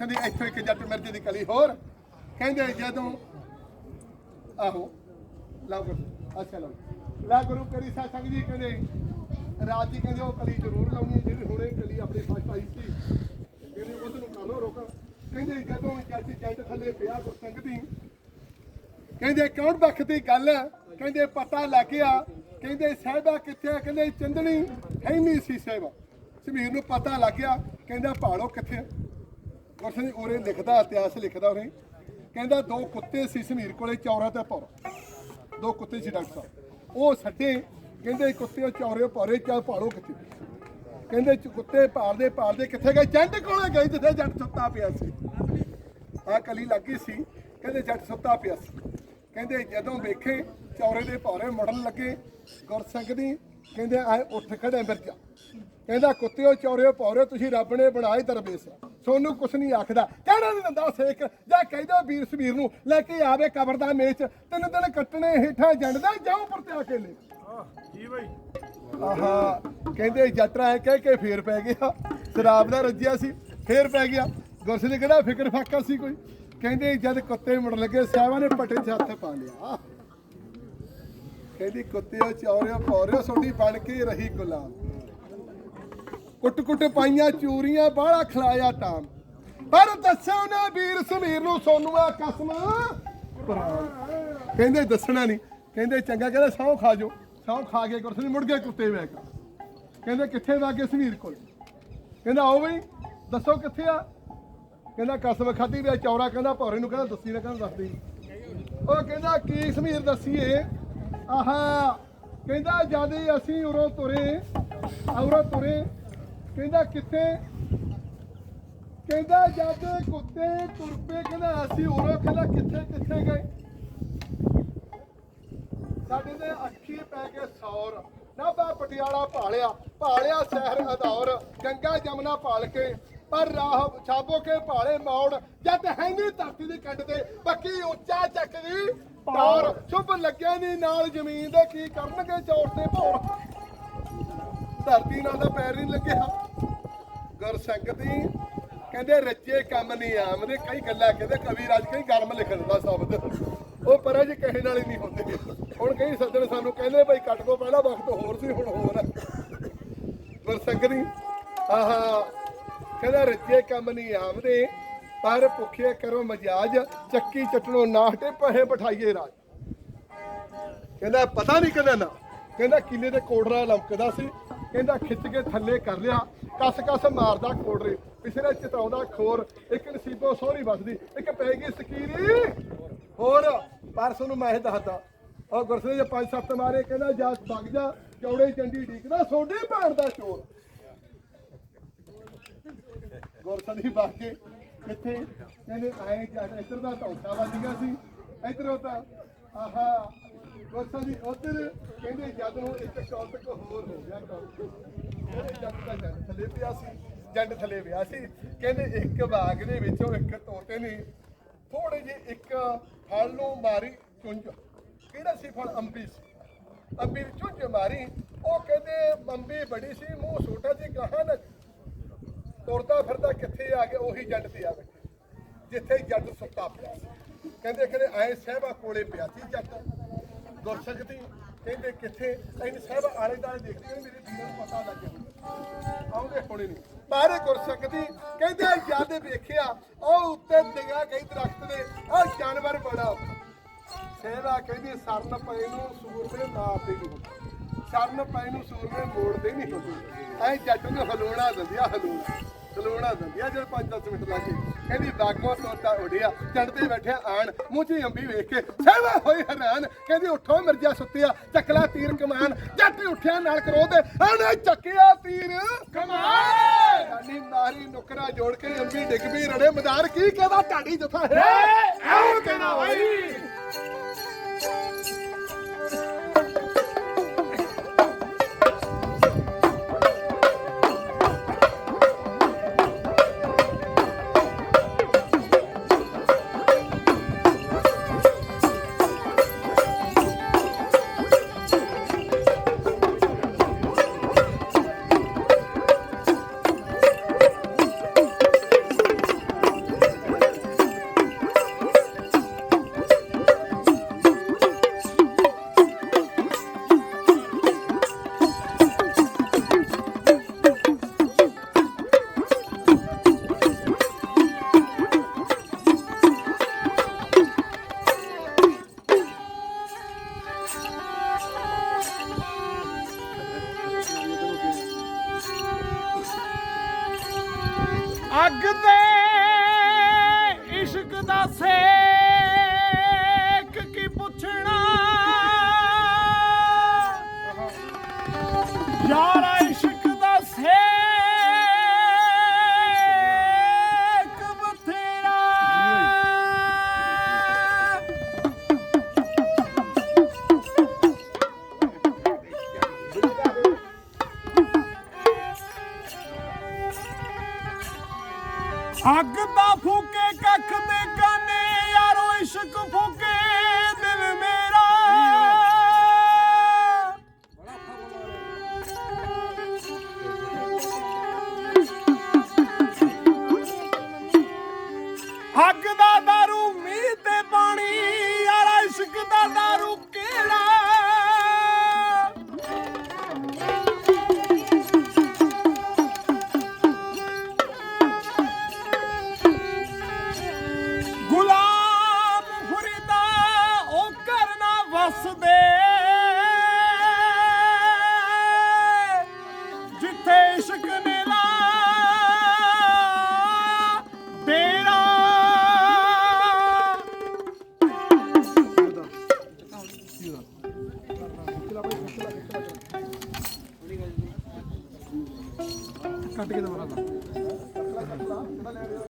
ਲਾ ਦੀ ਇੱਥੋਂ ਇੱਕ ਜੱਟ ਮਿਰਜੇ ਦੀ ਕਲੀ ਹੋਰ, ਕਹਿੰਦੇ ਜਦੋਂ, ਆਹੋ ਲਾ ਗੁਰੂ, ਅੱਛਾ ਲਓ। ਲਾ ਗੁਰੂ ਕਰੀ ਸਾ ਸੰਗ ਜੀ ਕਹਿੰਦੇ, ਰਾਤ ਜੀ ਕਹਿੰਦੇ ਉਹ ਕਲੀ ਜ਼ਰੂਰ ਲਾਉਣੀ ਜਿਹੜੀ ਹੁਣੇ ਕਲੀ ਆਪਣੀ ਫਸਟ ਆਈ ਸੀ। ਕਹਿੰਦੇ ਉਹ ਨੂੰ ਕਰੋ ਰੋਕ? ਕਹਿੰਦੇ ਜਦੋਂ ਜੱਟ ਜੱਟ ਥੱਲੇ ਪਿਆ ਗੁਰਸੰਗ ਦੀ, ਕਹਿੰਦੇ ਕੌਣ ਬਖਤੀ ਗੱਲ ਕਹਿੰਦੇ ਪਤਾ ਲੱਗ ਗਿਆ। ਕਹਿੰਦੇ ਸਾਹਿਬਾ ਕਿੱਥੇ ਆ? ਕਹਿੰਦੇ ਚੰਦਣੀ ਹੈ ਹੀ ਸੀ ਸਾਹਿਬਾ। ਸਮੀਰ ਨੂੰ ਪਤਾ ਲੱਗ ਗਿਆ, ਕਹਿੰਦਾ ਭਾਲੋ ਕਿੱਥੇ ਆ? ਗੁਰਸਨ ਜੀ ਲਿਖਦਾ, ਇਤਿਹਾਸ ਲਿਖਦਾ ਉਰੇ। ਕਹਿੰਦਾ, ਦੋ ਕੁੱਤੇ ਸੀ ਸਮੀਰ ਕੋਲੇ, ਚੌਰਾ ਤੇ ਪੌਰਾ ਦੋ ਕੁੱਤੇ ਸੀ ਡਾਕਟਰ ਸਾਹਿਬ। ਉਹ ਛੱਡੇ ਕਹਿੰਦੇ, ਕੁੱਤੇ ਚੌਰੇ ਪੌਰੇ ਚਾ ਭਾਲੋ ਕਿੱਥੇ। ਕਹਿੰਦੇ ਕੁੱਤੇ ਪਾਲਦੇ ਪਾਲਦੇ ਕਿੱਥੇ ਗਏ? ਜੰਡ ਕੋਲੇ ਗਏ ਜਿੱਥੇ ਜੱਟ ਸੁੱਤਾ ਪਿਆ ਸੀ। ਆ ਕਲੀ ਲੱਗੀ ਸੀ, ਕਹਿੰਦੇ ਜੱਟ ਸੁੱਤਾ ਪਿਆ ਸੀ। ਕਹਿੰਦੇ, ਜਦੋਂ ਵੇਖੇ, ਚੌਰੇ ਦੇ ਭੌਰੇ ਮੁੜਨ ਲੱਗੇ, ਗੁਰਸਿੱਖ ਦੀ, ਕਹਿੰਦੇ, ਆਏ ਉੱਠ ਖੜੇ ਮਿਰਜਾ। ਕਹਿੰਦਾ ਕੁੱਤਿਓ ਚੌਰਿਓ ਭੌਰੇ ਤੁਸੀਂ ਰੱਬ ਨੇ ਬਣਾਏ ਦਰਵੇਸ਼। ਸੋਨੂੰ ਕੁਛ ਨਹੀਂ ਆਖਦਾ। ਕਹਿਣਾ ਨਹੀਂ ਦਿੰਦਾ ਸੇਖ ਜਾਂ ਕਹਿੰਦਾ ਵੀਰ ਸਵੀਰ ਨੂੰ ਲੈ ਕੇ ਆਵੇ ਕਬਰ ਦਾ ਮੇਚ। ਤਿੰਨ ਦਿਨ ਕੱਟਣੇ ਹੇਠਾਂ ਜੰਡਦਾ ਜਾਓ ਪਰ ਤੇ ਆ ਕੇ ਲੈ। ਜੀ ਬਾਈ? ਆਹਾ ਕਹਿੰਦੇ ਜੱਟਰਾ ਐ ਕਹਿ ਕੇ ਫੇਰ ਪੈ ਗਿਆ। ਸ਼ਰਾਬ ਦਾ ਰੱਜਿਆ ਸੀ ਫੇਰ ਪੈ ਗਿਆ। ਗੁਰਸੇ ਨੇ ਕਿਹੜਾ ਫਿਕਰ ਫਾਕਾ ਸੀ ਕੋਈ? ਕਹਿੰਦੇ ਜਦ ਕੁੱਤੇ ਮੁੜ ਲੱਗੇ ਸਾਹਿਬਾਂ ਨੇ ਪੱਟੇ 'ਚ ਹੱਥ ਪਾ ਲਿਆ। ਕਹਿੰਦੀ ਕੁੱਤਿਓ ਚੌਰਿਓ ਪੌਰਿਓ ਸੋਡੀ ਬਣ ਕੇ ਰਹੀ ਗੁਲਾਮ। ਕੁੱਟ ਕੁੱਟ ਪਾਈਆਂ, ਚੂਰੀਆਂ, ਬਾਹਲਾ ਖਲਾਇਆ ਟਾਮ ਪਰ ਦੱਸਿਓ ਨਾ ਵੀਰ ਸਮੀਰ ਨੂੰ ਸੋਨੂਆ ਕਸਮ। ਕੁਰਾਨ ਕਹਿੰਦੇ ਦੱਸਣਾ ਨਹੀਂ। ਕਹਿੰਦੇ ਚੰਗਾ, ਕਹਿੰਦੇ ਸਹੁੰ ਖਾ ਜਾਓ। ਸਹੁੰ ਖਾ ਕੇ ਗੁਰਸਨੀ ਮੁੜ ਗਏ ਕੁੱਤੇ ਵੇਖ ਕਹਿੰਦੇ ਕਿੱਥੇ ਵਾਗੇ ਸਮੀਰ ਕੋਲ? ਕਹਿੰਦਾ ਆਓ ਬਈ, ਦੱਸੋ ਕਿੱਥੇ ਆ? ਕਹਿੰਦਾ ਕਸਮ ਖਾਦੀ ਵੀ ਚੌਰਾ ਕਹਿੰਦਾ, ਭੌਰੇ ਨੂੰ ਕਹਿੰਦਾ, ਦੱਸੀ ਨਾ ਕਹਿੰਦਾ ਦੱਸ ਦੇ ਉਹ ਕਹਿੰਦਾ, ਕੀ ਸਮੀਰ ਦੱਸੀਏ? ਆਹਾ, ਕਹਿੰਦਾ ਜਦ ਅਸੀਂ ਉਰੋਂ ਤੁਰੇ ਔਰੋਂ ਤੁਰੇ ਕਹਿੰਦਾ ਕਿੱਥੇ? ਕਹਿੰਦਾ ਜਦ ਕੁੱਤੇ ਤੁਰ ਪਏ ਕਹਿੰਦਾ ਅਸੀਂ ਉਰੋਂ ਕਹਿੰਦਾ ਕਿੱਥੇ ਕਿੱਥੇ ਗਏ? ਸਾਡੇ ਦੇ ਅੱਖੀ ਪੈ ਕੇ ਸੌਰ। ਨਾਭਾ ਪਟਿਆਲਾ ਭਾਲਿਆ ਭਾਲਿਆ ਸ਼ਹਿਰ ਅਦੌਰ ਗੰਗਾ ਜਮਨਾ ਭਾਲ ਕੇ। ਪਰ ਰਾਹ ਛਾਬੋ ਕੇ ਭਾਲੇ ਮੌੜ। ਜਦ ਹੈ ਨਹੀਂ ਧਰਤੀ ਦੇ ਕੰਢ ਤੇ ਬੱਕੀ ਉੱਚਾ ਚੱਕ ਗਈ ਟੌਰ। ਸ਼ੁਭ ਲੱਗਿਆ ਨਹੀਂ ਨਾਲ ਜ਼ਮੀਨ ਦੇ ਕੀ ਕਰਨਗੇ ਚੌਰ ਤੇ ਭੌਰ ਧਰਤੀ ਨਾਲ ਦਾ ਪੈਰ ਨਹੀਂ ਲੱਗਿਆ। ਗੁਰਸੰਗਤੀ ਕਹਿੰਦੇ ਰੱਜੇ ਕੰਮ ਨਹੀਂ ਆਮਦੇ ਕਈ ਗੱਲਾਂ ਕਹਿੰਦੇ ਕਵੀ ਰਾਜ ਕਈ ਗਰਮ ਲਿਖ ਦਿੰਦਾ ਸ਼ਬਦ। ਉਹ ਪਰਾਂ ਜੇ ਕਹੇ ਨਾਲ ਨਹੀਂ ਹੁੰਦੇ। ਹੁਣ ਕਈ ਸੱਜਣ ਸਾਨੂੰ ਕਹਿੰਦੇ ਭਾਈ ਕੱਟ ਕੋ ਪਹਿਲਾਂ ਵਕਤ ਹੋਰ ਸੀ, ਹੁਣ ਹੋਰ ਹੈ ਗੁਰਸੰਗਤੀ ਆਹਾ, ਕਹਿੰਦਾ ਰੱਜੇ ਕੰਮ ਨਹੀਂ ਆਮਦੇ ਪਰ ਭੁੱਖੇ ਕਰੋ ਮਜਾਜ, ਚੱਕੀ ਚਟਣੋ ਨਾ ਹਟੇ ਪਹੇ ਬਿਠਾਈਏ ਰਾਜ। ਕਹਿੰਦਾ ਪਤਾ ਨਹੀਂ ਕਹਿੰਦਾ ਨਾ, ਕਹਿੰਦਾ ਕਿਲੇ ਦੇ ਕੋਟਰਾ ਲਮਕਦਾ ਸੀ ਕਹਿੰਦਾ ਖਿੱਚ ਕੇ ਥੱਲੇ ਕਰ ਲਿਆ, ਕਸ ਕਸ ਮਾਰਦਾ ਕੋਟਰੇ ਪਿਛਲੇ ਚਤਾਉਂਦਾ ਖੋਰ, ਇੱਕ ਨਸੀਬੋ ਸੋਹਣੀ ਵੱਸਦੀ, ਇੱਕ ਪੈ ਗਈ ਸਕੀਰੀ। ਹੋਰ, ਪਰਸ ਨੂੰ ਮੈਂ ਇਹ ਦੱਸਦਾ ਉਹ ਗੁਰਸੇ ਜੇ ਪੰਜ ਸੱਤ ਮਾਰੇ, ਕਹਿੰਦਾ, ਜਾ ਵਗ ਜਾ, ਚੌੜੇ ਚੰਡੀ ਢੀਕਦਾ ਸੋਡੇ ਭੈਣ ਦਾ ਚੋਰ। ਗੁਰਸਦੀ ਬਾਗੇ ਇੱਥੇ ਕਹਿੰਦੇ ਆਏ ਇੱਧਰ ਦਾ ਧੌਂਸਾ ਵੱਜ ਗਿਆ ਸੀ, ਇੱਧਰੋਂ ਤਾਂ, ਆਹਾ ਗੁਰਸਦੀ ਉੱਧਰ ਕਹਿੰਦੇ ਜਦ ਨੂੰ ਇੱਕ ਕੌਤਕ ਹੋਰ ਹੋ ਗਿਆ ਕੌਤਕ ਉਹਦੇ ਜੱਟ ਦਾ ਜੰਡ ਥੱਲੇ ਪਿਆ ਸੀ ਜੰਡ ਥੱਲੇ ਪਿਆ ਸੀ, ਕਹਿੰਦੇ ਇੱਕ ਬਾਗ ਦੇ ਵਿੱਚੋਂ ਇੱਕ ਤੋਤੇ ਨੇ ਥੋੜੇ ਜਿਹੇ ਇੱਕ ਫਲ ਨੂੰ ਮਾਰੀ ਚੁੰਝ। ਕਿਹੜਾ ਸੀ ਫਲ? ਅੰਬੀ ਸੀ। ਅੰਬੀ ਚੁੰਝ ਮਾਰੀ। ਉਹ ਕਹਿੰਦੇ ਅੰਬੀ ਬੜੀ ਸੀ, ਮੂੰਹ ਛੋਟਾ ਸੀ, ਗਾਹਾਂ ਨਾ ਤੁਰਦਾ ਫਿਰਦਾ ਕਿੱਥੇ ਆ ਗਿਆ, ਉਹੀ ਜੱਟ ਤੇ ਆ ਬੈਠੇ। ਜਿੱਥੇ ਜੱਟ ਸੁੱਤਾ ਪਿਆ ਸੀ। ਕਹਿੰਦੇ ਕਹਿੰਦੇ ਆਏ ਸਹਿਬਾ ਕੋਲੇ ਪਿਆ ਸੀ ਜੱਟ। ਗੁਰਸਖਤੀ ਕਹਿੰਦੇ ਕਿੱਥੇ ਐਨ ਸਹਿਬਾ ਆਲੇ ਦਾਲੇ ਦੇਖਦੇ ਨੇ ਮੇਰੇ ਵੀਰਾਂ ਨੂੰ ਪਤਾ ਲੱਗ ਗਿਆ ਆਉਂਦੇ ਹੋਣੇ ਨਹੀਂ। ਪਰ ਗੁਰਸਖਤੀ ਕਹਿੰਦੇ ਜਦ ਵੇਖਿਆ, ਉਹ ਉੱਤੇ ਨਿਗਾਹ ਗਈ ਦਰਖਤ ਦੇ। ਉਹ ਜਾਨਵਰ ਬੜਾ ਸਹਿਬਾ ਕਹਿੰਦੀ, ਸਰਨ ਪਏ ਨੂੰ ਸੂਰਮੇ ਮਾਰਦੇ ਨਹੀਂ ਸਰਨ ਪਏ ਨੂੰ ਸੂਰਮੇ ਮੋੜਦੇ ਨਹੀਂ ਹੁੰਦੇ। ਐ ਜੱਟ ਨੂੰ ਹਲੋਣਾ ਦਿੰਦਿਆ ਹਲੂਣਾ। ਹਲੂਣਾ ਦਿੰਦਿਆ ਜਦ 5-10 ਮਿੰਟ ਲੱਗੇ ਕਹਿੰਦੀ, ਬਾਗੋਂ ਤੋਤਾ ਉੜਿਆ ਚੜਦੇ ਬੈਠਿਆ ਆਣ, ਮੂੰਹ 'ਚ ਅੰਬੀ ਵੇਖ ਕੇ ਸਹਿਬਾ ਹੋਈ ਹੈਰਾਨ। ਕਹਿੰਦੀ, ਉੱਠੋ ਮਿਰਜਾ ਸੁੱਤਿਆ ਚੱਕਲਾ ਤੀਰ ਕਮਾਨ, ਜੱਟ ਉੱਠਿਆ ਨਾਲ ਕਰੋਧ ਆਣੇ ਚੱਕਿਆ ਤੀਰ ਕਮਾਨ! ਸਾਡੀ ਮਾਰੀ ਨੁਕਰਾ ਜੋੜ ਕੇ ਅੰਬੀ ਡਿੱਗ ਵੀ ਰੜੇ ਮਦਾਰ, ਕੀ ਕਹਦਾ, ਢਾਡੀ ਜਥਾ ਹੈ? ਐਉਂ ਕਹਿਣਾ ਵਈ ਅੱਗ ਦੇ ਇਸ਼ਕ ਦਾ ਸੇਕ ਕੀ ਪੁੱਛਣਾ? ਯਾਰਾ